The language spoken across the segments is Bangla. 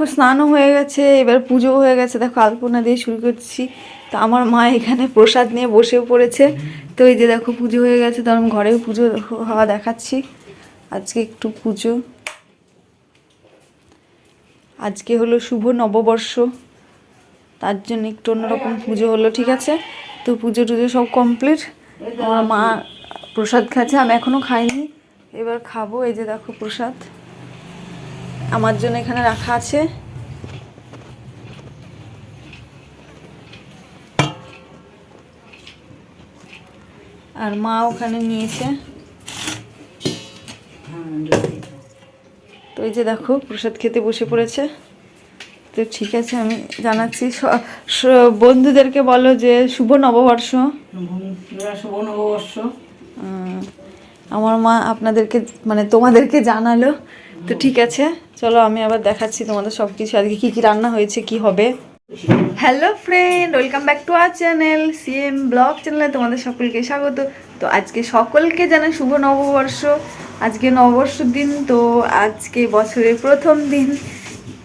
দেখো, স্নানও হয়ে গেছে, এবার পুজো হয়ে গেছে। দেখো, আলপনা দিয়ে শুরু করছি। তো আমার মা এখানে প্রসাদ নিয়ে বসেও পড়েছে। তো এই যে দেখো, পুজো হয়ে গেছে আমি ঘরেও পুজো হওয়া দেখাচ্ছি। আজকে একটু পুজো। আজকে হলো শুভ নববর্ষ। তার জন্য একটু অন্যরকম পুজো হলো, ঠিক আছে? তো পুজো টুজো সব কমপ্লিট আমার মা প্রসাদ খাচ্ছে, আমি এখনও খাইনি। এবার খাব, এই যে দেখো প্রসাদ। আমার জন্য এখানে রাখা আছে। আর মা ওখানে নিয়েছে। তো এই যে দেখো প্রসাদ খেতে বসে পড়েছে। তো ঠিক আছে আমি জানাচ্ছি বন্ধুদেরকে বলো যে শুভ নববর্ষ। শুভ নববর্ষ। আমার মা আপনাদেরকে মানে তোমাদেরকে জানালো। তো ঠিক আছে, চলো আমি আবার দেখাচ্ছি তোমাদের সব কিছু আজকে কী কী রান্না হয়েছে, কি হবে। Hello friend welcome back to our channel CM blog চ্যানেলে তোমাদের সকলকে স্বাগত। তো আজকে সকলকে জানাই শুভ নববর্ষ, আজকে নববর্ষের দিন, তো আজকে বছরের প্রথম দিন।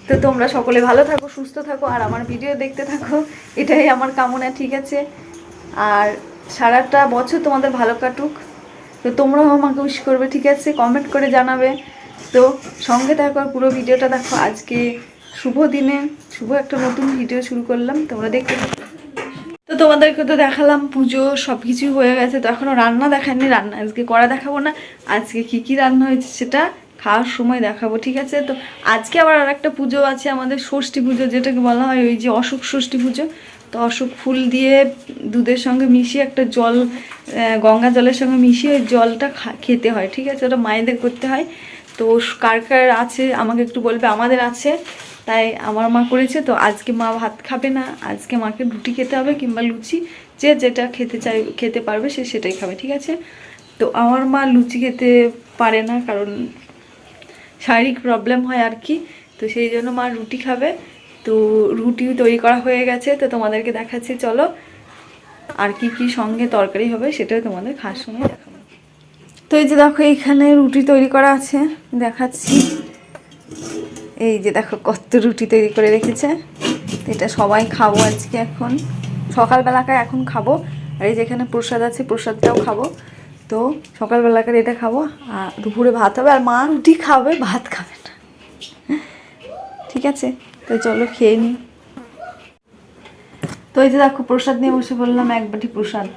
তো তোমরা সকলে ভালো থাকো, সুস্থ থাকো, আর আমার ভিডিও দেখতে থাকো, এটাই আমার কামনা, ঠিক আছে? আর সারাটা বছর তোমাদের ভালো কাটুক। তো তোমরাও আমাকে উইশ করবে, ঠিক আছে? কমেন্ট করে জানাবে। তো সঙ্গে থাকো আর পুরো ভিডিওটা দেখো। আজকে শুভ দিনে, শুভ একটা নতুন ভিডিও শুরু করলাম, তোমরা দেখতে তো তোমাদেরকে তো দেখালাম পুজো সব কিছুই হয়ে গেছে। তো এখনও রান্না দেখায়নি, রান্না আজকে করা দেখাবো না। আজকে কি কি রান্না হয়েছে সেটা খাওয়ার সময় দেখাবো, ঠিক আছে? তো আজকে আবার আর একটা পুজো আছে, আমাদের ষষ্ঠী পুজো, যেটাকে বলা হয় ওই যে অশোক ষষ্ঠী পুজো। তো অশোক ফুল দিয়ে দুধের সঙ্গে মিশিয়ে একটা জল গঙ্গা জলের সঙ্গে মিশিয়ে ওই জলটা খেতে হয়, ঠিক আছে? ওটা মায়েদের করতে হয়। তো কার কার আছে? আমাকে একটু বলবে, আমাদের আছে। তাই আমার মা করেছে, তো আজকে মা ভাত খাবে না। আজকে মাকে রুটি খেতে হবে কিংবা লুচি। যে যেটা খেতে চাই, খেতে পারবে সে সেটাই খাবে, ঠিক আছে? তো আমার মা লুচি খেতে পারে না, কারণ শারীরিক প্রবলেম হয় আর কি। তো সেই জন্য মা রুটি খাবে। তো রুটিও তৈরি করা হয়ে গেছে, তো তোমাদেরকে দেখাচ্ছি, চলো। আর কি কি সঙ্গে তরকারি হবে সেটাও তোমাদের খাওয়ার সময় দেখাবো। তো এই যে দেখো এইখানে রুটি তৈরি করা আছে, দেখাচ্ছি। এই যে দেখো, কত রুটি তৈরি করে রেখেছে। এটা সবাই খাব আজকে এখন। সকালবেলাকার এখন খাব। আর এই যেখানে প্রসাদ আছে, প্রসাদটাও খাব। তো সকালবেলাকার এটা খাব, আর দুপুরে ভাত হবে, আর মা রুটি খাবে, ভাত খাবে না। ঠিক আছে? তো চলো খেয়ে নিই তো এই যে দেখো, প্রসাদ নিয়ে বসে বললাম এক বাটি প্রসাদ।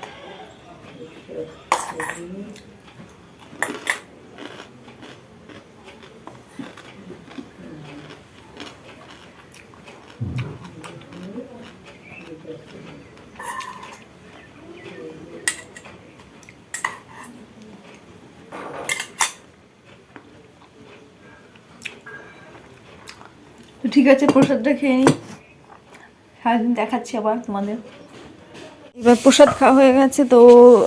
তো ঠিক আছে, প্রসাদটা খেয়ে নিই সারাদিন দেখাচ্ছি আবার তোমাদের। এবার প্রসাদ খাওয়া হয়ে গেছে, তো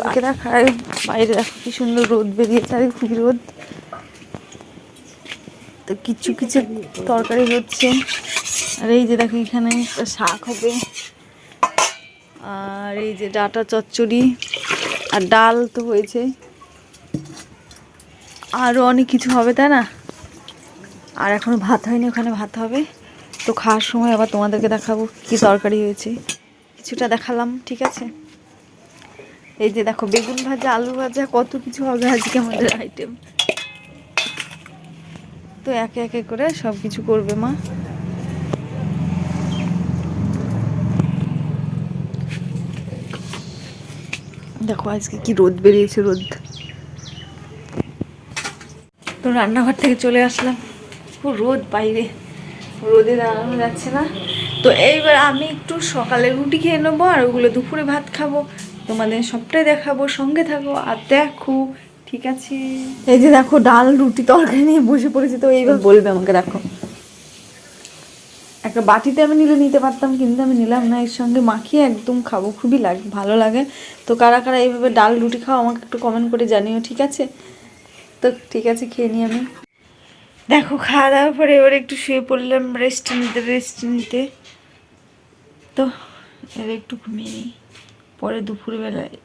আগে দেখায় বাইরে দেখো কি সুন্দর রোদ বেরিয়েছে আর খুবই রোদ। তো কিছু কিছু তরকারি হচ্ছে। আর এই যে দেখো এখানে শাক হবে। আর এই যে ডাটা চচ্চড়ি আর ডাল তো হয়েছে। আরও অনেক কিছু হবে, তাই না? আর এখনও ভাত হয়নি, ওখানে ভাত হবে। তো খাওয়ার সময় আবার তোমাদেরকে দেখাবো কি তরকারি হয়েছে। কিছুটা দেখালাম, ঠিক আছে? এই যে দেখো, বেগুন ভাজা, আলু ভাজা, কত কিছু হবে আজকে আমাদের আইটেম তো একে একে করে সব কিছু করবে মা। দেখো আজকে কি রোদ বেরিয়েছে রোদ। তো রান্নাঘর থেকে চলে আসলাম। খুব রোদ বাইরে। রোদে দাঁড়ানো যাচ্ছে না। তো এইবার আমি একটু সকালে রুটি খেয়ে নেব আর ওগুলো দুপুরে ভাত খাব। তোমাদের সবটাই দেখাবো সঙ্গে থাকো আর দেখো ঠিক আছে? এই যে দেখো ডাল রুটি তরকারি নিয়ে বসে পড়েছি তো এইবার বলবে আমাকে দেখো। একটা বাটিতে আমি নিলে নিতে পারতাম, কিন্তু আমি নিলাম না, এর সঙ্গে মাখিয়ে একদম খাব, খুবই লাগে, ভালো লাগে। তো কারা কারা এইভাবে ডাল, রুটি খাও, আমাকে একটু কমেন্ট করে জানিও, ঠিক আছে? তো ঠিক আছে, খেয়ে নিই আমি। দেখো, খাওয়া দাওয়ার পরে এবার একটু শুয়ে পড়লাম রেস্ট নিতে রেস্ট নিতে। তো এবার একটু ঘুমিয়ে নিই, পরে দুপুরবেলায়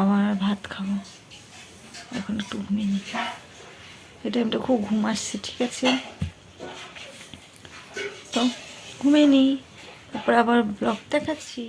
আমার ভাত খাব। এখন একটু ঘুমিয়ে নিই। এই টাইমটা খুব ঘুম আসছে, ঠিক আছে? ঘুমিয়ে নিই। তারপর আবার ব্লগ দেখাচ্ছি।